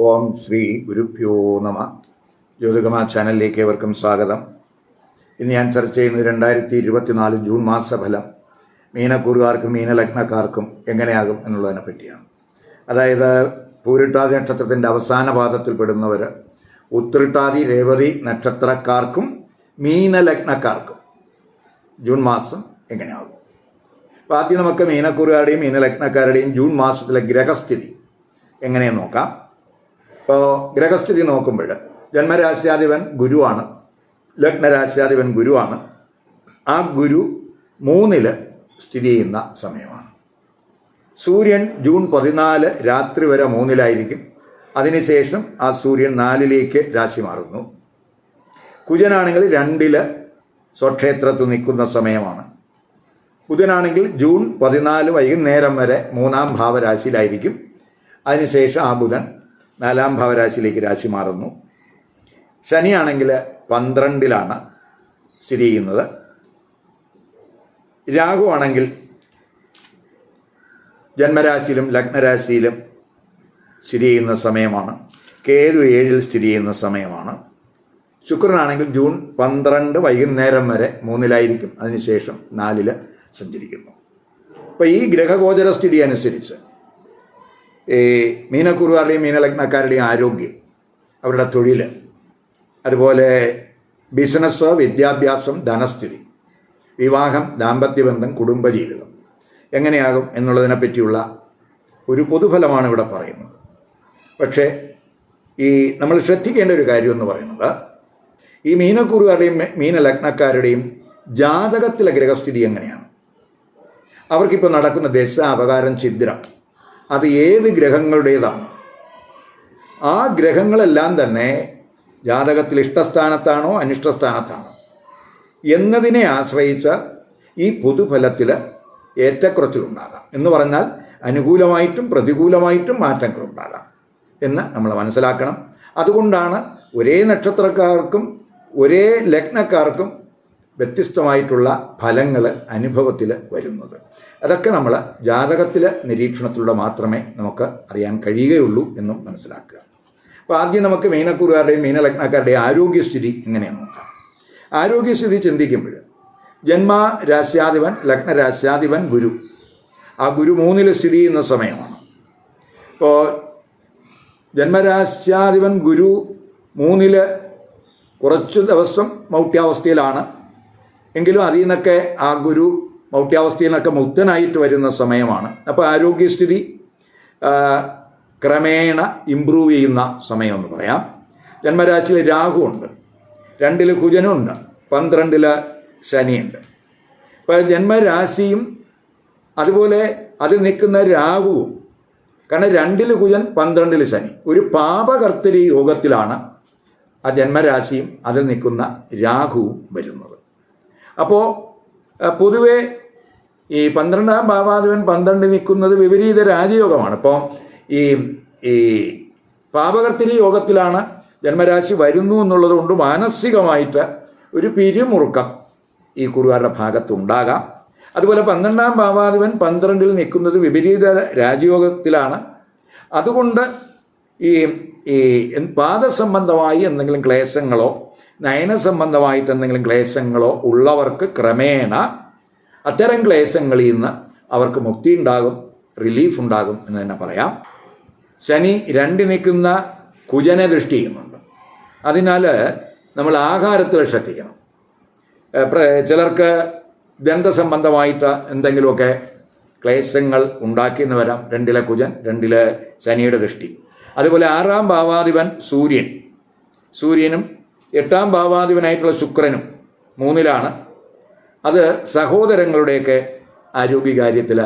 ഓം ശ്രീ ഗുരുഭ്യോ നമ. ജ്യോതികമാ ചാനലിലേക്ക് ഏവർക്കും സ്വാഗതം. ഇന്ന് ഞാൻ ചർച്ച ചെയ്യുന്നത് രണ്ടായിരത്തി ഇരുപത്തിനാല് ജൂൺ മാസഫലം. മീനക്കൂറുകാർക്കും മീനലഗ്നക്കാർക്കും എങ്ങനെയാകും എന്നുള്ളതിനെ പറ്റിയാണ്. അതായത് പൂരിട്ടാതി നക്ഷത്രത്തിന്റെ അവസാന പാദത്തിൽപ്പെടുന്നവർ ഉത്രിട്ടാതി രേവതി നക്ഷത്രക്കാർക്കും മീനലഗ്നക്കാർക്കും ജൂൺ മാസം എങ്ങനെയാകും? അപ്പോൾ ആദ്യം നമുക്ക് മീനക്കൂറുകാരുടെയും മീനലഗ്നക്കാരുടെയും ജൂൺ മാസത്തിലെ ഗ്രഹസ്ഥിതി എങ്ങനെയെന്ന് നോക്കാം. ഇപ്പോൾ ഗ്രഹസ്ഥിതി നോക്കുമ്പോൾ ജന്മരാശ്യാധിപൻ ഗുരുവാണ് ലഗ്നരാശ്യാധിപൻ ഗുരുവാണ്. ആ ഗുരു മൂന്നിൽ സ്ഥിതി ചെയ്യുന്ന സമയമാണ്. സൂര്യൻ ജൂൺ പതിനാല് രാത്രി വരെ മൂന്നിലായിരിക്കും. അതിനുശേഷം ആ സൂര്യൻ നാലിലേക്ക് രാശി മാറുന്നു. കുജനാണെങ്കിൽ രണ്ടിൽ സ്വക്ഷേത്രത്തിൽ നിൽക്കുന്ന സമയമാണ്. ബുധനാണെങ്കിൽ ജൂൺ പതിനാല് വൈകുന്നേരം വരെ മൂന്നാം ഭാവരാശിയിലായിരിക്കും. അതിനുശേഷം ആ ബുധൻ നാലാം ഭാവരാശിയിലേക്ക് രാശി മാറുന്നു. ശനിയാണെങ്കിൽ പന്ത്രണ്ടിലാണ് സ്ഥിതി ചെയ്യുന്നത്. രാഹു ആണെങ്കിൽ ജന്മരാശിയിലും ലഗ്നരാശിയിലും സ്ഥിതി ചെയ്യുന്ന സമയമാണ്. കേതു ഏഴിൽ സ്ഥിതി ചെയ്യുന്ന സമയമാണ്. ശുക്രനാണെങ്കിൽ ജൂൺ പന്ത്രണ്ട് വൈകുന്നേരം വരെ മൂന്നിലായിരിക്കും. അതിനുശേഷം നാലിൽ സഞ്ചരിക്കുന്നു. അപ്പോൾ ഈ ഗ്രഹഗോചര സ്ഥിതി അനുസരിച്ച് ഈ മീനക്കുറുകാരുടെയും മീനലഗ്നക്കാരുടെയും ആരോഗ്യം അവരുടെ തൊഴിൽ അതുപോലെ ബിസിനസ് വിദ്യാഭ്യാസം ധനസ്ഥിതി വിവാഹം ദാമ്പത്യബന്ധം കുടുംബജീവിതം എങ്ങനെയാകും എന്നുള്ളതിനെ പറ്റിയുള്ള ഒരു പൊതുഫലമാണ് ഇവിടെ പറയുന്നത്. പക്ഷേ ഈ നമ്മൾ ശ്രദ്ധിക്കേണ്ട ഒരു കാര്യം എന്ന് പറയുന്നത് ഈ മീനക്കുറുകാരുടെയും മീനലഗ്നക്കാരുടെയും ജാതകത്തിലെ ഗ്രഹസ്ഥിതി എങ്ങനെയാണ്? അവർക്കിപ്പോൾ നടക്കുന്ന ദശ അപകാരം ഛിദ്രം അത് ഏത് ഗ്രഹങ്ങളുടേതാണ്? ആ ഗ്രഹങ്ങളെല്ലാം തന്നെ ജാതകത്തിൽ ഇഷ്ടസ്ഥാനത്താണോ അനിഷ്ടസ്ഥാനത്താണോ? എന്നതിനെ ആശ്രയിച്ച ഈ പൊതുഫലത്തിൽ ഏറ്റക്കുറച്ചിലുണ്ടാകാം. എന്ന് പറഞ്ഞാൽ അനുകൂലമായിട്ടും പ്രതികൂലമായിട്ടും മാറ്റങ്ങളുണ്ടാകാം എന്ന് നമ്മൾ മനസ്സിലാക്കണം. അതുകൊണ്ടാണ് ഒരേ നക്ഷത്രക്കാർക്കും ഒരേ ലഗ്നക്കാർക്കും വ്യത്യസ്തമായിട്ടുള്ള ഫലങ്ങൾ അനുഭവത്തിൽ വരുന്നത്. അതൊക്കെ നമ്മൾ ജാതകത്തിലെ നിരീക്ഷണത്തിലൂടെ മാത്രമേ നമുക്ക് അറിയാൻ കഴിയുകയുള്ളൂ എന്നും മനസ്സിലാക്കുക. അപ്പോൾ ആദ്യം നമുക്ക് മീനക്കൂറുകാരുടെയും മീനലഗ്നക്കാരുടെയും ആരോഗ്യസ്ഥിതി എങ്ങനെയാണ് നോക്കാം. ആരോഗ്യസ്ഥിതി ചിന്തിക്കുമ്പോൾ ജന്മ രാശ്യാധിപൻ ലഗ്നരാശ്യാധിപൻ ഗുരു. ആ ഗുരു മൂന്നിൽ സ്ഥിതി ചെയ്യുന്ന സമയമാണ്. ഇപ്പോൾ ജന്മരാശ്യാധിപൻ ഗുരു മൂന്നിൽ കുറച്ച് ദിവസം മൗട്യാവസ്ഥയിലാണ് എങ്കിലും അതിൽ നിന്നൊക്കെ ആ ഗുരു മൗട്ട്യാവസ്ഥയിൽ നിന്നൊക്കെ മുക്തനായിട്ട് വരുന്ന സമയമാണ്. അപ്പോൾ ആരോഗ്യസ്ഥിതി ക്രമേണ ഇമ്പ്രൂവ് ചെയ്യുന്ന സമയമെന്ന് പറയാം. ജന്മരാശിയിൽ രാഹു ഉണ്ട്. രണ്ടിൽ കുജനുണ്ട് പന്ത്രണ്ടിൽ ശനിയുണ്ട്. അപ്പോൾ ജന്മരാശിയും അതുപോലെ അതിൽ നിൽക്കുന്ന രാഹുവും കാരണം രണ്ടിൽ കുജൻ പന്ത്രണ്ടിൽ ശനി. ഒരു പാപകർത്തരി യോഗത്തിലാണ് ആ ജന്മരാശിയും അതിൽ നിൽക്കുന്ന രാഹുവും വരുന്നത്. അപ്പോൾ പൊതുവെ ഈ പന്ത്രണ്ടാം ഭാവാധിപൻ പന്ത്രണ്ട് നിൽക്കുന്നത് വിപരീത രാജയോഗമാണ്. ഇപ്പോൾ ഈ ഈ പാപകർത്തിരി യോഗത്തിലാണ് ജന്മരാശി വരുന്നു എന്നുള്ളത് കൊണ്ട് മാനസികമായിട്ട് ഒരു പിരിമുറുക്കം ഈ കുറുകാരുടെ ഭാഗത്തുണ്ടാകാം. അതുപോലെ പന്ത്രണ്ടാം ഭാവാധിപൻ പന്ത്രണ്ടിൽ നിൽക്കുന്നത് വിപരീത രാജയോഗത്തിലാണ്. അതുകൊണ്ട് ഈ ഈ പാദസംബന്ധമായി എന്തെങ്കിലും ക്ലേശങ്ങളോ നയന സംബന്ധമായിട്ട് എന്തെങ്കിലും ക്ലേശങ്ങളോ ഉള്ളവർക്ക് ക്രമേണ അത്തരം ക്ലേശങ്ങളിൽ നിന്ന് അവർക്ക് മുക്തി ഉണ്ടാകും റിലീഫ് ഉണ്ടാകും എന്ന് തന്നെ പറയാം. ശനി രണ്ട് നിൽക്കുന്ന കുജനെ ദൃഷ്ടി ചെയ്യുന്നുണ്ട്. അതിനാൽ നമ്മൾ ആഹാരത്തിൽ ശ്രദ്ധിക്കണം. ചിലർക്ക് ദന്തസംബന്ധമായിട്ട് എന്തെങ്കിലുമൊക്കെ ക്ലേശങ്ങൾ ഉണ്ടാക്കിയെന്ന് വരാം. രണ്ടിലെ കുജൻ രണ്ടിലെ ശനിയുടെ ദൃഷ്ടി. അതുപോലെ ആറാം ഭാവാധിപൻ സൂര്യൻ. സൂര്യനും എട്ടാം ഭാവാധിപനായിട്ടുള്ള ശുക്രനും മൂന്നിലാണ്. അത് സഹോദരങ്ങളുടെയൊക്കെ ആരോഗ്യകാര്യത്തിൽ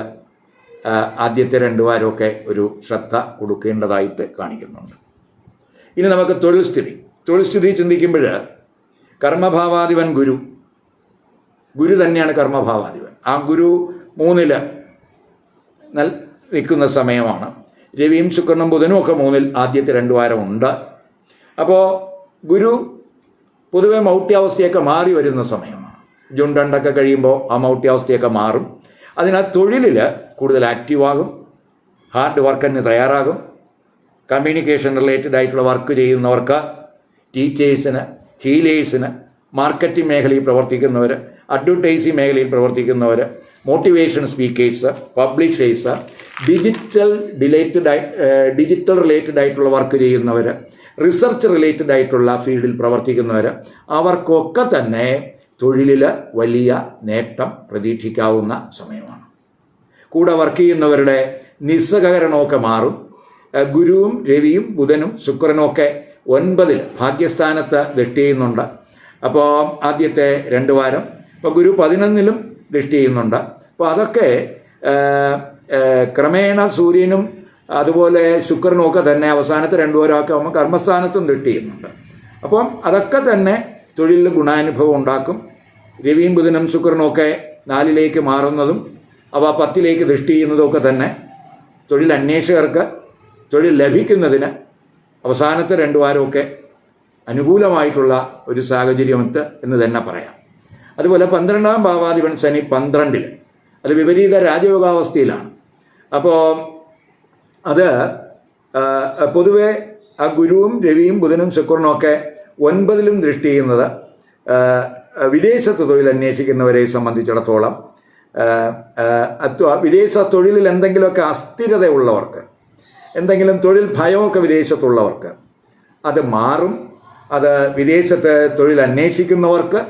ആദ്യത്തെ രണ്ടു വാരമൊക്കെ ഒരു ശ്രദ്ധ കൊടുക്കേണ്ടതായിട്ട് കാണിക്കുന്നുണ്ട്. ഇനി നമുക്ക് തൊഴിൽ സ്ഥിതി. തൊഴിൽ സ്ഥിതി ചിന്തിക്കുമ്പോൾ കർമ്മഭാവാധിപൻ ഗുരു. ഗുരു തന്നെയാണ് കർമ്മഭാവാധിപൻ. ആ ഗുരു മൂന്നിൽ നൽ നിൽക്കുന്ന സമയമാണ്. രവിയും ശുക്രനും ബുധനും ഒക്കെ മൂന്നിൽ ആദ്യത്തെ രണ്ടു വാരം ഉണ്ട് അപ്പോൾ ഗുരു പൊതുവെ മൗട്ട്യാവസ്ഥയൊക്കെ മാറി വരുന്ന സമയമാണ്. ജൂൺ രണ്ടൊക്കെ കഴിയുമ്പോൾ ആ മൗട്ട്യാവസ്ഥയൊക്കെ മാറും. അതിനാൽ തൊഴിലിൽ കൂടുതൽ ആക്റ്റീവാകും. ഹാർഡ് വർക്കിന് തയ്യാറാകും. കമ്മ്യൂണിക്കേഷൻ റിലേറ്റഡ് ആയിട്ടുള്ള വർക്ക് ചെയ്യുന്നവർക്ക് ടീച്ചേഴ്സിന് ഹീലേഴ്സിന് മാർക്കറ്റിംഗ് മേഖലയിൽ പ്രവർത്തിക്കുന്നവർ അഡ്വർടൈസിംഗ് മേഖലയിൽ പ്രവർത്തിക്കുന്നവർ motivation speakers publishers digital related digital related ആയിട്ടുള്ള വർക്ക് ചെയ്യുന്നവർ റിസർച്ച് റിലേറ്റഡ് ആയിട്ടുള്ള ഫീൽഡിൽ പ്രവർത്തിക്കുന്നവർ അവർക്കൊക്കെ തന്നെ തൊഴിലിൽ വലിയ നേട്ടം പ്രതീക്ഷിക്കാവുന്ന സമയമാണ്. കൂടെ വർക്ക് ചെയ്യുന്നവരുടെ നിസ്സഹകരണമൊക്കെ മാറും. ഗുരുവും രവിയും ബുധനും ശുക്രനുമൊക്കെ ഒൻപതിൽ ഭാഗ്യസ്ഥാനത്ത് ദൃഷ്ടി ചെയ്യുന്നുണ്ട്. അപ്പോൾ ആദ്യത്തെ രണ്ട് വാരം ഇപ്പോൾ ഗുരു പതിനൊന്നിലും ദൃഷ്ടി ചെയ്യുന്നുണ്ട്. അപ്പോൾ അതൊക്കെ ക്രമേണ സൂര്യനും അതുപോലെ ശുക്രനുമൊക്കെ തന്നെ അവസാനത്തെ രണ്ടു വാരമൊക്കെ ആകുമ്പോൾ കർമ്മസ്ഥാനത്തും തെട്ടിയുന്നുണ്ട് അപ്പം അതൊക്കെ തന്നെ തൊഴിലിൽ ഗുണാനുഭവം ഉണ്ടാക്കും. രവിയും ബുധനും ശുക്രനുമൊക്കെ നാലിലേക്ക് മാറുന്നതും അവ പത്തിലേക്ക് ദൃഷ്ടി ചെയ്യുന്നതും ഒക്കെ തന്നെ തൊഴിൽ അന്വേഷകർക്ക് തൊഴിൽ ലഭിക്കുന്നതിന് അവസാനത്തെ രണ്ടു വാരമൊക്കെ അനുകൂലമായിട്ടുള്ള ഒരു സാഹചര്യമുണ്ട് എന്ന് തന്നെ പറയാം. അതുപോലെ പന്ത്രണ്ടാം ഭാവാധിപൻ ശനി പന്ത്രണ്ടിൽ അത് വിപരീത രാജയോഗാവസ്ഥയിലാണ്. അപ്പോൾ അത് പൊതുവെ ആ ഗുരുവും രവിയും ബുധനും ശുക്രനും ഒക്കെ ഒൻപതിലും ദൃഷ്ടി ചെയ്യുന്നത് വിദേശത്ത് തൊഴിൽ അന്വേഷിക്കുന്നവരെ സംബന്ധിച്ചിടത്തോളം വിദേശ തൊഴിലിൽ എന്തെങ്കിലുമൊക്കെ അസ്ഥിരത ഉള്ളവർക്ക് എന്തെങ്കിലും തൊഴിൽ ഭയമൊക്കെ വിദേശത്തുള്ളവർക്ക് അത് മാറും. അത് വിദേശത്ത് തൊഴിൽ അന്വേഷിക്കുന്നവർക്ക്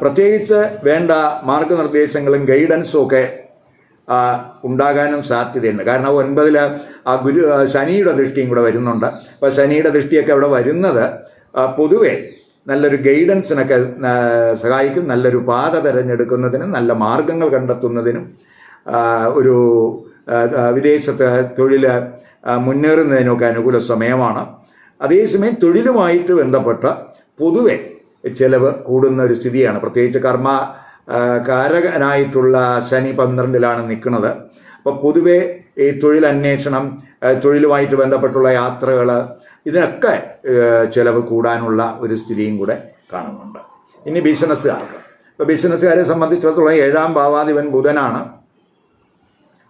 പ്രത്യേകിച്ച് വേണ്ട മാർഗനിർദ്ദേശങ്ങളും ഗൈഡൻസും ഒക്കെ ഉണ്ടാകാനും സാധ്യതയുണ്ട്. കാരണം ഒൻപതിൽ ആ ഗുരു ശനിയുടെ ദൃഷ്ടിയും കൂടെ വരുന്നുണ്ട്. അപ്പോൾ ശനിയുടെ ദൃഷ്ടിയൊക്കെ അവിടെ വരുന്നത് പൊതുവേ നല്ലൊരു ഗൈഡൻസിനൊക്കെ സഹായിക്കും നല്ലൊരു പാത തിരഞ്ഞെടുക്കുന്നതിനും നല്ല മാർഗങ്ങൾ കണ്ടെത്തുന്നതിനും ഒരു വിദേശത്ത് തൊഴിൽ മുന്നേറുന്നതിനൊക്കെ അനുകൂല സമയമാണ്. അതേസമയം തൊഴിലുമായിട്ട് ബന്ധപ്പെട്ട പൊതുവെ ചിലവ് കൂടുന്ന ഒരു സ്ഥിതിയാണ്. പ്രത്യേകിച്ച് കർമ്മ കാരകനായിട്ടുള്ള ശനി പന്ത്രണ്ടിലാണ് നിൽക്കുന്നത്. അപ്പോൾ പൊതുവെ ഈ തൊഴിലന്വേഷണം തൊഴിലുമായിട്ട് ബന്ധപ്പെട്ടുള്ള യാത്രകൾ ഇതിനൊക്കെ ചിലവ് കൂടാനുള്ള ഒരു സ്ഥിതിയും കൂടെ കാണുന്നുണ്ട്. ഇനി ബിസിനസ്സുകാർക്ക്. ഇപ്പോൾ ബിസിനസ്സുകാരെ സംബന്ധിച്ചിടത്തോളം ഏഴാം ഭാവാധിപൻ ബുധനാണ്.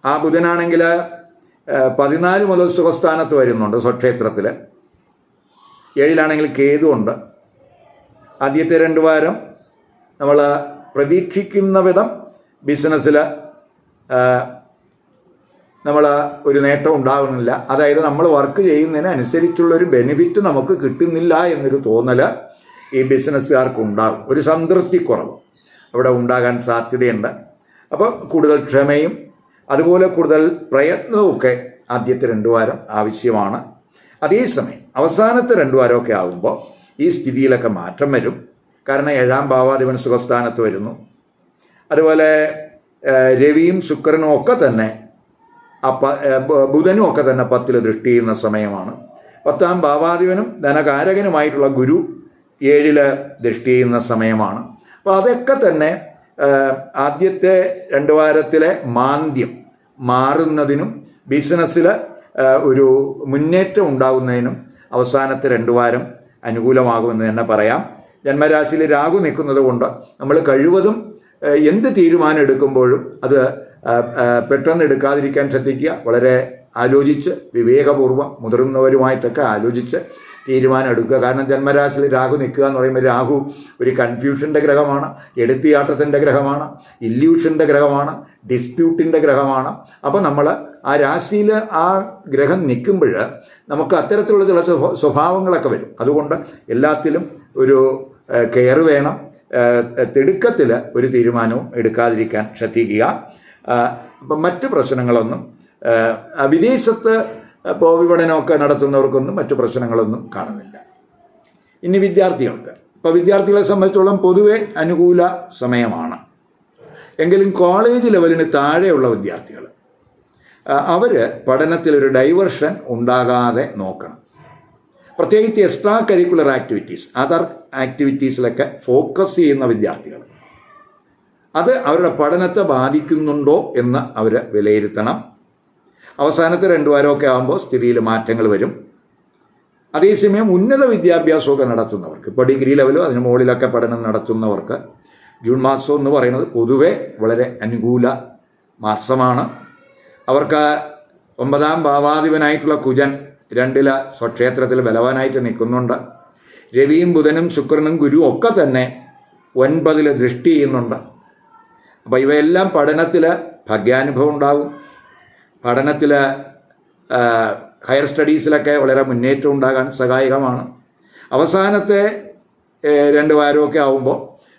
ആ ബുധനാണെങ്കിൽ പതിനാല് മുതൽ സുഖസ്ഥാനത്ത് വരുന്നുണ്ട് സ്വക്ഷേത്രത്തിൽ ഏഴിലാണെങ്കിൽ കേതുണ്ട് ആദ്യത്തെ രണ്ട് വാരം നമ്മൾ പ്രതീക്ഷിക്കുന്ന വിധം ബിസിനസ്സിൽ നമ്മൾ ഒരു നേട്ടം ഉണ്ടാകുന്നില്ല. അതായത് നമ്മൾ വർക്ക് ചെയ്യുന്നതിന് അനുസരിച്ചുള്ളൊരു ബെനിഫിറ്റ് നമുക്ക് കിട്ടുന്നില്ല എന്നൊരു തോന്നൽ ഈ ബിസിനസ്സുകാർക്ക് ഉണ്ടാകും ഒരു സംതൃപ്തി സംതൃപ്തിക്കുറവ് അവിടെ ഉണ്ടാകാൻ സാധ്യതയുണ്ട്. അപ്പോൾ കൂടുതൽ ക്ഷമയും അതുപോലെ കൂടുതൽ പ്രയത്നവുമൊക്കെ ആദ്യത്തെ രണ്ടു വാരം ആവശ്യമാണ്. അതേസമയം അവസാനത്തെ രണ്ടു വാരമൊക്കെ ആകുമ്പോൾ ഈ സ്ഥിതിയിലൊക്കെ മാറ്റം വരും. കാരണം ഏഴാം ഭാവാധിപൻ സുഖസ്ഥാനത്ത് വരുന്നു. അതുപോലെ രവിയും ശുക്രനും ഒക്കെ തന്നെ ആ പ ഏഹ്, ബു- ബുധനും ഒക്കെ തന്നെ പത്തിൽ ദൃഷ്ടി ചെയ്യുന്ന സമയമാണ്. പത്താം ഭാവാധിപനും ധനകാരകനുമായിട്ടുള്ള ഗുരു ഏഴിൽ ദൃഷ്ടി ചെയ്യുന്ന സമയമാണ്. അപ്പോൾ അതൊക്കെ തന്നെ ആദ്യത്തെ രണ്ട് വാരത്തിലെ മാന്ദ്യം മാറുന്നതിനും ബിസിനസ്സിൽ ഒരു മുന്നേറ്റം ഉണ്ടാകുന്നതിനും അവസാനത്തെ രണ്ട് വാരം അനുകൂലമാകുമെന്ന് തന്നെ പറയാം. ജന്മരാശിയിൽ രാഹു നിൽക്കുന്നത് കൊണ്ട് നമ്മൾ കഴിവതും എന്ത് തീരുമാനം എടുക്കുമ്പോഴും അത് പെട്ടെന്ന് എടുക്കാതിരിക്കാൻ ശ്രദ്ധിക്കുക. വളരെ ആലോചിച്ച് വിവേകപൂർവം മുതിർന്നവരുമായിട്ടൊക്കെ ആലോചിച്ച് തീരുമാനം എടുക്കുക. കാരണം ജന്മരാശിയിൽ രാഹു നിൽക്കുക എന്ന് പറയുമ്പോൾ രാഹു ഒരു കൺഫ്യൂഷന്റെ ഗ്രഹമാണ് എടുത്തിയാട്ടത്തിന്റെ ഗ്രഹമാണ് ഇല്യൂഷന്റെ ഗ്രഹമാണ് ഡിസ്പ്യൂട്ടിന്റെ ഗ്രഹമാണ്. അപ്പോൾ നമ്മൾ ആ രാശിയിൽ ആ ഗ്രഹം നിൽക്കുമ്പോൾ നമുക്ക് അത്തരത്തിലുള്ള ചില സ്വഭാവങ്ങളൊക്കെ വരും. അതുകൊണ്ട് എല്ലാത്തിലും ഒരു കെയർ വേണം. തിടുക്കത്തിൽ ഒരു തീരുമാനവും എടുക്കാതിരിക്കാൻ ശ്രദ്ധിക്കുക. മറ്റ് പ്രശ്നങ്ങളൊന്നും വിദേശത്ത് വിപണനമൊക്കെ നടത്തുന്നവർക്കൊന്നും മറ്റു പ്രശ്നങ്ങളൊന്നും കാണുന്നില്ല. ഇനി വിദ്യാർത്ഥികൾക്ക് ഇപ്പോൾ വിദ്യാർത്ഥികളെ സംബന്ധിച്ചോളം പൊതുവെ അനുകൂല സമയമാണ്. എങ്കിലും കോളേജ് ലെവലിന് താഴെയുള്ള വിദ്യാർത്ഥികൾ അവർ പഠനത്തിൽ ഒരു ഡൈവർഷൻ ഉണ്ടാകാതെ നോക്കണം. പ്രത്യേകിച്ച് എക്സ്ട്രാ കരിക്കുലർ ആക്ടിവിറ്റീസ് അതർ ആക്ടിവിറ്റീസിലൊക്കെ ഫോക്കസ് ചെയ്യുന്ന വിദ്യാർത്ഥികൾ. അത് അവരുടെ പഠനത്തെ ബാധിക്കുന്നുണ്ടോ എന്ന് അവർ വിലയിരുത്തണം. അവസാനത്തെ രണ്ടു വാരമൊക്കെ ആകുമ്പോൾ സ്ഥിതിയിൽ മാറ്റങ്ങൾ വരും. അതേസമയം ഉന്നത വിദ്യാഭ്യാസമൊക്കെ നടത്തുന്നവർക്ക് ഇപ്പോൾ ഡിഗ്രി ലെവലോ അതിന് മുകളിലൊക്കെ പഠനം നടത്തുന്നവർക്ക് ജൂൺ മാസം എന്ന് പറയുന്നത് പൊതുവെ വളരെ അനുകൂല മാസമാണ്. അവർക്ക് ഒമ്പതാം ഭാവാധിപനായിട്ടുള്ള കുജൻ രണ്ടില സ്വക്ഷേത്രത്തിൽ ബലവാനായിട്ട് നിൽക്കുന്നുണ്ട്. രവിയും ബുധനും ശുക്രനും ഗുരുവും ഒക്കെ തന്നെ ഒൻപതിൽ ദൃഷ്ടി ചെയ്യുന്നുണ്ട്. അപ്പോൾ ഇവയെല്ലാം പഠനത്തിൽ ഭാഗ്യാനുഭവം ഉണ്ടാകും പഠനത്തിൽ ഹയർ സ്റ്റഡീസിലൊക്കെ വളരെ മുന്നേറ്റം ഉണ്ടാകാൻ സഹായകമാണ്. അവസാനത്തെ രണ്ട് വാരമൊക്കെ ആവുമ്പോൾ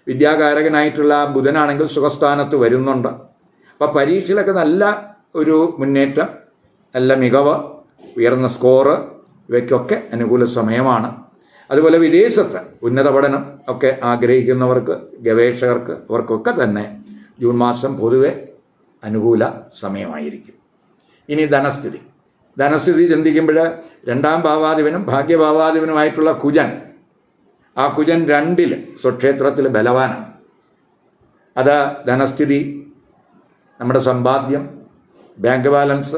വിദ്യാകാരകനായിട്ടുള്ള ബുധനാണെങ്കിൽ സുഖസ്ഥാനത്ത് വരുന്നുണ്ട്. അപ്പോൾ പരീക്ഷയിലൊക്കെ നല്ല ഒരു മുന്നേറ്റം നല്ല മികവ്. ഉയർന്ന സ്കോറ് ഇവയ്ക്കൊക്കെ അനുകൂല സമയമാണ്. അതുപോലെ വിദേശത്ത് ഉന്നത പഠനം ഒക്കെ ആഗ്രഹിക്കുന്നവർക്ക് ഗവേഷകർക്ക് അവർക്കൊക്കെ തന്നെ ജൂൺ മാസം പൊതുവെ അനുകൂല സമയമായിരിക്കും. ഇനി ധനസ്ഥിതി. ധനസ്ഥിതി ചിന്തിക്കുമ്പോൾ രണ്ടാം ഭാവാധിപനും ഭാഗ്യഭാവാധിപനുമായിട്ടുള്ള കുജൻ. ആ കുജൻ രണ്ടിൽ സ്വക്ഷേത്രത്തിൽ ബലവാനാണ്. അത് ധനസ്ഥിതി നമ്മുടെ സമ്പാദ്യം ബാങ്ക് ബാലൻസ്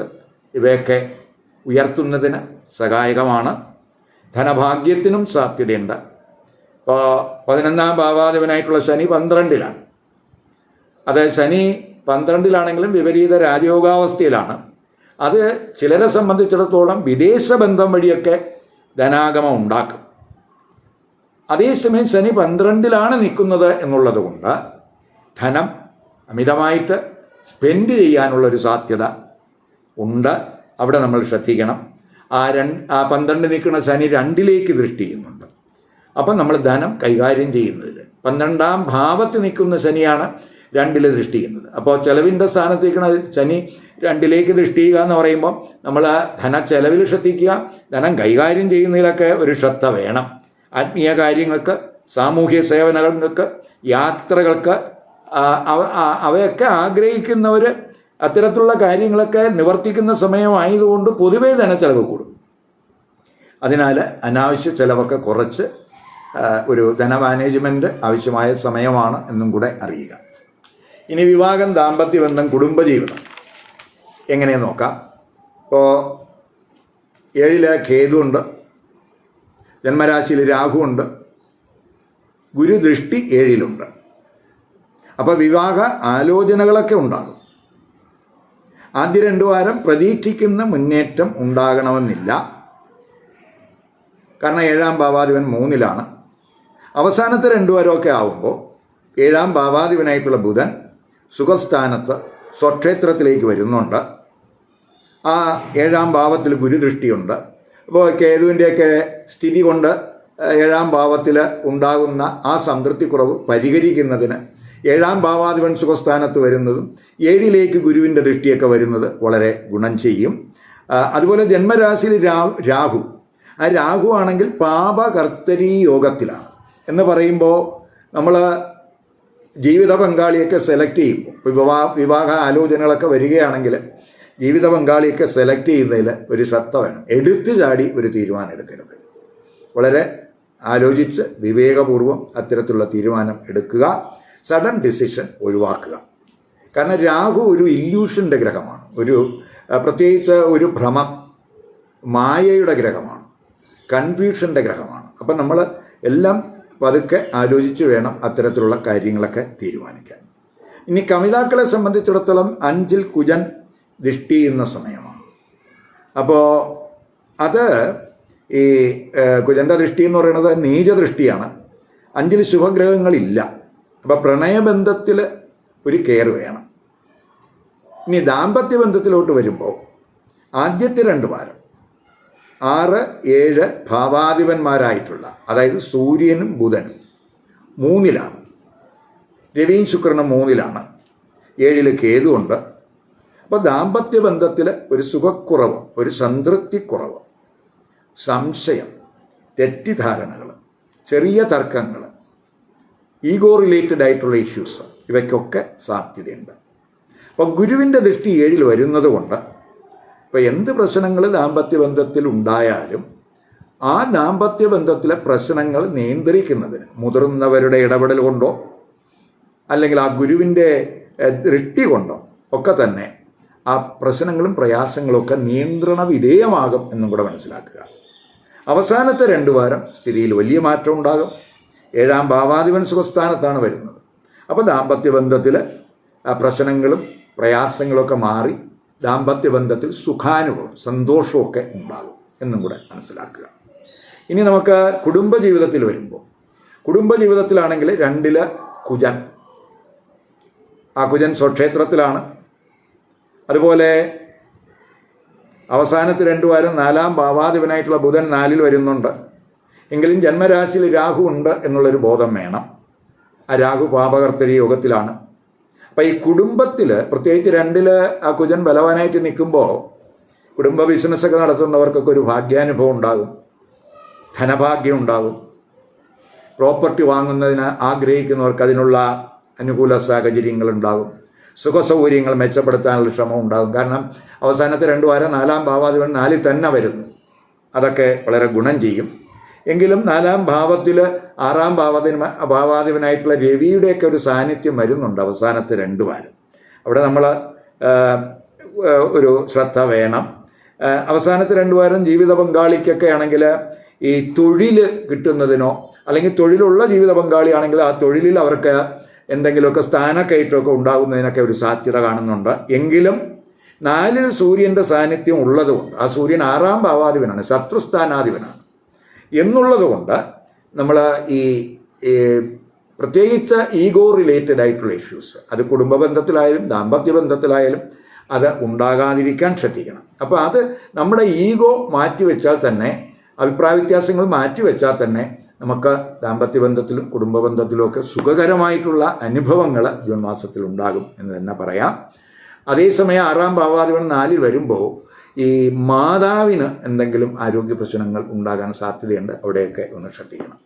ഇവയൊക്കെ ഉയർത്തുന്നതിന് സഹായകമാണ്. ധനഭാഗ്യത്തിനും സാധ്യതയുണ്ട്. ഇപ്പോൾ പതിനൊന്നാം ഭാവാധിപനായിട്ടുള്ള ശനി പന്ത്രണ്ടിലാണ്. അത് ശനി പന്ത്രണ്ടിലാണെങ്കിലും വിപരീത രാജയോഗാവസ്ഥയിലാണ്. അത് ചിലരെ സംബന്ധിച്ചിടത്തോളം വിദേശ ബന്ധം വഴിയൊക്കെ ധനാഗമം ഉണ്ടാക്കും. അതേസമയം ശനി പന്ത്രണ്ടിലാണ് നിൽക്കുന്നത് എന്നുള്ളത് കൊണ്ട് ധനം അമിതമായിട്ട് സ്പെൻഡ് ചെയ്യാനുള്ളൊരു സാധ്യത ഉണ്ട്. അവിടെ നമ്മൾ ശ്രദ്ധിക്കണം. ആ രണ്ട് ആ പന്ത്രണ്ട് നിൽക്കുന്ന ശനി രണ്ടിലേക്ക് ദൃഷ്ടി ചെയ്യുന്നുണ്ട്. അപ്പം നമ്മൾ ധനം കൈകാര്യം ചെയ്യുന്നതിൽ. പന്ത്രണ്ടാം ഭാവത്ത് നിൽക്കുന്ന ശനിയാണ് രണ്ടിൽ ദൃഷ്ടി ചെയ്യുന്നത്. അപ്പോൾ ചെലവിന്റെ സ്ഥാനത്ത് നിൽക്കുന്ന ശനി രണ്ടിലേക്ക് ദൃഷ്ടി ചെയ്യുക എന്ന് പറയുമ്പോൾ നമ്മൾ ധന ചെലവിൽ ശ്രദ്ധിക്കുക ധനം കൈകാര്യം ചെയ്യുന്നതിലൊക്കെ ഒരു ശ്രദ്ധ വേണം. ആത്മീയ കാര്യങ്ങൾക്ക് സാമൂഹ്യ സേവനങ്ങൾക്ക് യാത്രകൾക്ക് അവയൊക്കെ ആഗ്രഹിക്കുന്നവർ അത്തരത്തിലുള്ള കാര്യങ്ങളൊക്കെ നിവർത്തിക്കുന്ന സമയമായതുകൊണ്ട് പൊതുവേ ചിലവ് കൂടും. അതിനാൽ അനാവശ്യ ചിലവൊക്കെ കുറച്ച് ഒരു ധന മാനേജ്മെന്റ് ആവശ്യമായ സമയമാണ് എന്നും കൂടെ അറിയുക. ഇനി വിവാഹം ദാമ്പത്യ ബന്ധം കുടുംബജീവിതം എങ്ങനെ നോക്കാം? ഇപ്പോൾ ഏഴിലെ കേതുണ്ട് ജന്മരാശിയിൽ രാഹുണ്ട് ഗുരുദൃഷ്ടി ഏഴിലുണ്ട്. അപ്പോൾ വിവാഹ ആലോചനകളൊക്കെ ഉണ്ടാകും. ആദ്യ രണ്ടു വാരം പ്രതീക്ഷിക്കുന്ന മുന്നേറ്റം ഉണ്ടാകണമെന്നില്ല. കാരണം ഏഴാം ഭാവാധിപൻ മൂന്നിലാണ്. അവസാനത്തെ രണ്ടു വാരമൊക്കെ ആവുമ്പോൾ ഏഴാം ഭാവാധിപനായിട്ടുള്ള ബുധൻ സുഖസ്ഥാനത്ത് സ്വക്ഷേത്രത്തിലേക്ക് വരുന്നുണ്ട്. ആ ഏഴാം ഭാവത്തിൽ ഗുരുദൃഷ്ടിയുണ്ട്. അപ്പോൾ കേതുവിന്റെയൊക്കെ സ്ഥിതി കൊണ്ട് ഏഴാം ഭാവത്തിൽ ഉണ്ടാകുന്ന ആ സംതൃപ്തിക്കുറവ് പരിഹരിക്കുന്നതിന് ഏഴാം ഭാവാധിപൻ സുഖസ്ഥാനത്ത് വരുന്നതും ഏഴിലേക്ക് ഗുരുവിന്റെ ദൃഷ്ടിയൊക്കെ വരുന്നത് വളരെ ഗുണം ചെയ്യും. അതുപോലെ ജന്മരാശിയിൽ രാഹു. ആ രാഹു ആണെങ്കിൽ പാപകർത്തരി യോഗത്തിലാണ്. എന്ന് പറയുമ്പോൾ നമ്മൾ ജീവിത പങ്കാളിയൊക്കെ സെലക്ട് ഇപ്പോൾ വിവാഹ വിവാഹ ആലോചനകളൊക്കെ വരികയാണെങ്കിൽ ജീവിത പങ്കാളിയൊക്കെ സെലക്ട് ചെയ്യുന്നതിൽ ഒരു ശ്രദ്ധ വേണം. എടുത്തു ചാടി ഒരു തീരുമാനം എടുക്കരുത്. വളരെ ആലോചിച്ച് വിവേകപൂർവം അത്തരത്തിലുള്ള തീരുമാനം എടുക്കുക. സഡൻ ഡിസിഷൻ ഒഴിവാക്കുക. കാരണം രാഹു ഒരു ഇല്യൂഷന്റെ ഗ്രഹമാണ്. ഒരു പ്രത്യേകിച്ച് ഒരു ഭ്രമം മായയുടെ ഗ്രഹമാണ്. കൺഫ്യൂഷന്റെ ഗ്രഹമാണ്. അപ്പം നമ്മൾ എല്ലാം പതുക്കെ ആലോചിച്ച് വേണം അത്തരത്തിലുള്ള കാര്യങ്ങളൊക്കെ തീരുമാനിക്കാൻ. ഇനി കമിതാക്കളെ സംബന്ധിച്ചിടത്തോളം അഞ്ചിൽ കുജൻ ദൃഷ്ടി ചെയ്യുന്ന സമയമാണ്. അപ്പോൾ അത് ഈ കുജന്റെ ദൃഷ്ടി എന്ന് പറയുന്നത് നീചദൃഷ്ടിയാണ്. അഞ്ചിൽ ശുഭഗ്രഹങ്ങളില്ല. അപ്പോൾ പ്രണയബന്ധത്തിൽ ഒരു കെയർ വേണം. ഇനി ദാമ്പത്യ ബന്ധത്തിലോട്ട് വരുമ്പോൾ ആദ്യത്തെ രണ്ട് വാരം ആറ് ഏഴ് ഭാവാധിപന്മാരായിട്ടുള്ള അതായത് സൂര്യനും ബുധനും മൂന്നിലാണ്. രവിയും ശുക്രനും മൂന്നിലാണ്. ഏഴിൽ കേതുണ്ട് അപ്പോൾ ദാമ്പത്യ ബന്ധത്തിൽ ഒരു സുഖക്കുറവ് ഒരു സംതൃപ്തിക്കുറവ് സംശയം തെറ്റിദ്ധാരണകൾ ചെറിയ തർക്കങ്ങൾ ഈഗോ റിലേറ്റഡ് ആയിട്ടുള്ള ഇഷ്യൂസ് ഇവയ്ക്കൊക്കെ സാധ്യതയുണ്ട്. അപ്പോൾ ഗുരുവിന്റെ ദൃഷ്ടി ഏഴിൽ വരുന്നത് കൊണ്ട് ഇപ്പോൾ എന്ത് പ്രശ്നങ്ങൾ ദാമ്പത്യ ബന്ധത്തിൽ ഉണ്ടായാലും ആ ദാമ്പത്യ ബന്ധത്തിലെ പ്രശ്നങ്ങൾ നിയന്ത്രിക്കുന്നതിന് മുതിർന്നവരുടെ ഇടപെടൽ കൊണ്ടോ അല്ലെങ്കിൽ ആ ഗുരുവിന്റെ ദൃഷ്ടി കൊണ്ടോ ഒക്കെ തന്നെ ആ പ്രശ്നങ്ങളും പ്രയാസങ്ങളും ഒക്കെ നിയന്ത്രണ വിധേയമാകും എന്നും കൂടെ മനസ്സിലാക്കുക. അവസാനത്തെ രണ്ടു വാരം സ്ഥിതിയിൽ വലിയ മാറ്റം ഉണ്ടാകും. ഏഴാം ഭാവാധിപൻ സുഖസ്ഥാനത്താണ് വരുന്നത്. അപ്പോൾ ദാമ്പത്യ ബന്ധത്തിൽ പ്രശ്നങ്ങളും പ്രയാസങ്ങളൊക്കെ മാറി ദാമ്പത്യ ബന്ധത്തിൽ സുഖാനുഭവം സന്തോഷമൊക്കെ ഉണ്ടാകും എന്നും കൂടെ മനസ്സിലാക്കുക. ഇനി നമുക്ക് കുടുംബജീവിതത്തിൽ വരുമ്പോൾ കുടുംബജീവിതത്തിലാണെങ്കിൽ രണ്ടിൽ കുജൻ. ആ കുജൻ സ്വക്ഷേത്രത്തിലാണ്. അതുപോലെ അവസാനത്തെ രണ്ടു വാരം നാലാം ഭാവാധിപനായിട്ടുള്ള ബുധൻ നാലിൽ വരുന്നുണ്ട്. എങ്കിലും ജന്മരാശിയിൽ രാഹു ഉണ്ട് എന്നുള്ളൊരു ബോധം വേണം. ആ രാഹു പാപകർത്തരി യോഗത്തിലാണ്. അപ്പം ഈ കുടുംബത്തിൽ പ്രത്യേകിച്ച് രണ്ടിൽ ആ കുജൻ ബലവാനായിട്ട് നിൽക്കുമ്പോൾ കുടുംബ ബിസിനസ്സൊക്കെ നടത്തുന്നവർക്കൊക്കെ ഒരു ഭാഗ്യാനുഭവം ഉണ്ടാകും. ധനഭാഗ്യം ഉണ്ടാകും. പ്രോപ്പർട്ടി വാങ്ങുന്നതിന് ആഗ്രഹിക്കുന്നവർക്ക് അതിനുള്ള അനുകൂല സാഹചര്യങ്ങൾ ഉണ്ടാകും. സുഖസൗകര്യങ്ങൾ മെച്ചപ്പെടുത്താനുള്ള ശ്രമം ഉണ്ടാകും. കാരണം അവസാനത്തെ രണ്ട് വാരം നാലാം ഭാവാധിപൻ നാലിൽ തന്നെ വരുന്നു. അതൊക്കെ വളരെ ഗുണം ചെയ്യും. എങ്കിലും നാലാം ഭാവത്തിൽ ആറാം ഭാവാധിപ ഭാവാധിപനായിട്ടുള്ള രവിയുടെയൊക്കെ ഒരു സാന്നിധ്യം വരുന്നുണ്ട് അവസാനത്തെ രണ്ട് വാരം. അവിടെ നമ്മൾ ഒരു ശ്രദ്ധ വേണം. അവസാനത്തെ രണ്ട് വാരം ജീവിത പങ്കാളിക്കൊക്കെ ആണെങ്കിൽ ഈ തൊഴിൽ കിട്ടുന്നതിനോ അല്ലെങ്കിൽ തൊഴിലുള്ള ജീവിത പങ്കാളിയാണെങ്കിൽ ആ തൊഴിലിൽ അവർക്ക് എന്തെങ്കിലുമൊക്കെ സ്ഥാനക്കയറ്റമൊക്കെ ഉണ്ടാകുന്നതിനൊക്കെ ഒരു സാധ്യത കാണുന്നുണ്ട്. എങ്കിലും നാലിൽ സൂര്യന്റെ സാന്നിധ്യം ഉള്ളതുകൊണ്ട് ആ സൂര്യൻ ആറാം ഭാവാധിപനാണ് ശത്രുസ്ഥാനാധിപനാണ്. എന്നുള്ളത് കൊണ്ട് നമ്മൾ ഈ പ്രത്യേകിച്ച് ഈഗോ റിലേറ്റഡ് ആയിട്ടുള്ള ഇഷ്യൂസ് അത് കുടുംബ ബന്ധത്തിലായാലും ദാമ്പത്യ ബന്ധത്തിലായാലും അത് ഉണ്ടാകാതിരിക്കാൻ ശ്രദ്ധിക്കണം. അപ്പോൾ അത് നമ്മുടെ ഈഗോ മാറ്റിവെച്ചാൽ തന്നെ അഭിപ്രായ വ്യത്യാസങ്ങൾ മാറ്റിവെച്ചാൽ തന്നെ നമുക്ക് ദാമ്പത്യ ബന്ധത്തിലും കുടുംബ ബന്ധത്തിലും ഒക്കെ സുഖകരമായിട്ടുള്ള അനുഭവങ്ങൾ ജൂൺ മാസത്തിൽ ഉണ്ടാകും എന്ന് തന്നെ പറയാം. അതേസമയം ആറാം ഭാവാധിപൻ നാലിൽ വരുമ്പോൾ ഈ മാതാവിന് എന്തെങ്കിലും ആരോഗ്യ പ്രശ്നങ്ങൾ ഉണ്ടാകാൻ സാധ്യതയുണ്ട് അവിടെയൊക്കെ ഒന്ന് ശ്രദ്ധിക്കണം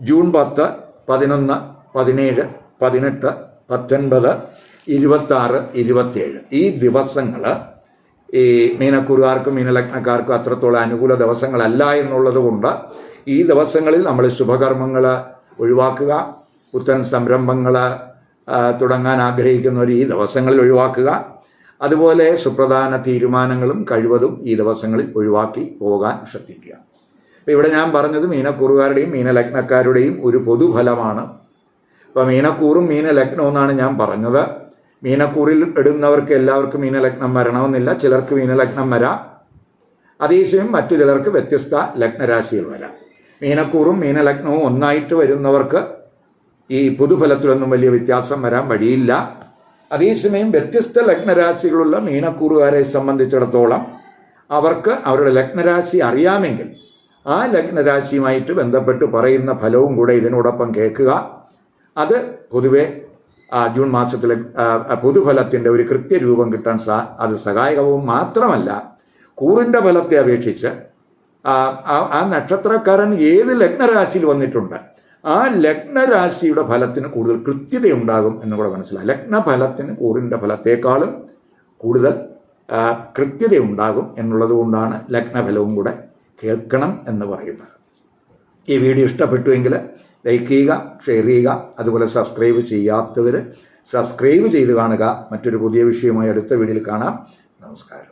ജൂൺ പത്ത് പതിനൊന്ന് പതിനേഴ് പതിനെട്ട് പത്തൊൻപത് ഇരുപത്താറ് ഇരുപത്തേഴ്. ഈ ദിവസങ്ങൾ ഈ മീനക്കുറുകാർക്കും മീനലഗ്നക്കാർക്കും അത്രത്തോളം അനുകൂല ദിവസങ്ങളല്ല എന്നുള്ളത് കൊണ്ട് ഈ ദിവസങ്ങളിൽ നമ്മൾ ശുഭകർമ്മങ്ങൾ ഒഴിവാക്കുക പുത്തൻ സംരംഭങ്ങൾ തുടങ്ങാൻ ആഗ്രഹിക്കുന്നവർ ഈ ദിവസങ്ങളിൽ ഒഴിവാക്കുക. അതുപോലെ സുപ്രധാന തീരുമാനങ്ങളും കഴിവതും ഈ ദിവസങ്ങളിൽ ഒഴിവാക്കി പോകാൻ ശ്രദ്ധിക്കുക. അപ്പോൾ ഇവിടെ ഞാൻ പറഞ്ഞത് മീനക്കൂറുകാരുടെയും മീനലഗ്നക്കാരുടെയും ഒരു പൊതുഫലമാണ്. അപ്പോൾ മീനക്കൂറും മീനലഗ്നവും എന്നാണ് ഞാൻ പറഞ്ഞത്. മീനക്കൂറിൽ ഇടുന്നവർക്ക് എല്ലാവർക്കും മീനലഗ്നം വരണമെന്നില്ല ചിലർക്ക് മീനലഗ്നം വരാം. അതേസമയം മറ്റു ചിലർക്ക് വ്യത്യസ്ത ലഗ്നരാശികൾ വരാം. മീനക്കൂറും മീനലഗ്നവും ഒന്നായിട്ട് വരുന്നവർക്ക് ഈ പൊതുഫലത്തിലൊന്നും വലിയ വ്യത്യാസം വരാൻ വഴിയില്ല. അതേസമയം വ്യത്യസ്ത ലഗ്നരാശികളുള്ള മീനക്കൂറുകാരെ സംബന്ധിച്ചിടത്തോളം അവർക്ക് അവരുടെ ലഗ്നരാശി അറിയാമെങ്കിൽ ആ ലഗ്നരാശിയുമായിട്ട് ബന്ധപ്പെട്ട് പറയുന്ന ഫലവും കൂടെ ഇതിനോടൊപ്പം കേൾക്കുക. അത് പൊതുവെ ജൂൺ മാസത്തിലെ പൊതുഫലത്തിന്റെ ഒരു കൃത്യരൂപം കിട്ടാൻ സാ അത് സഹായകവും മാത്രമല്ല കൂറിന്റെ ഫലത്തെ അപേക്ഷിച്ച് ആ നക്ഷത്രക്കാരൻ ഏത് ലഗ്നരാശിയിൽ വന്നിട്ടുണ്ട്? ആ ലഗ്നരാശിയുടെ ഫലത്തിന് കൂടുതൽ കൃത്യതയുണ്ടാകും എന്ന് കൂടെ മനസ്സിലായി. ലഗ്നഫലത്തിന് കൂറിന്റെ ഫലത്തേക്കാളും കൂടുതൽ കൃത്യതയുണ്ടാകും എന്നുള്ളത് കൊണ്ടാണ് ലഗ്നഫലവും കൂടെ കേൾക്കണം എന്ന് പറയുന്നത്. ഈ വീഡിയോ ഇഷ്ടപ്പെട്ടുവെങ്കിൽ ലൈക്ക് ചെയ്യുക ഷെയർ ചെയ്യുക അതുപോലെ സബ്സ്ക്രൈബ് ചെയ്യാത്തവർ സബ്സ്ക്രൈബ് ചെയ്ത് കാണുക. മറ്റൊരു പുതിയ വിഷയവുമായി അടുത്ത വീഡിയോയിൽ കാണാം. നമസ്കാരം.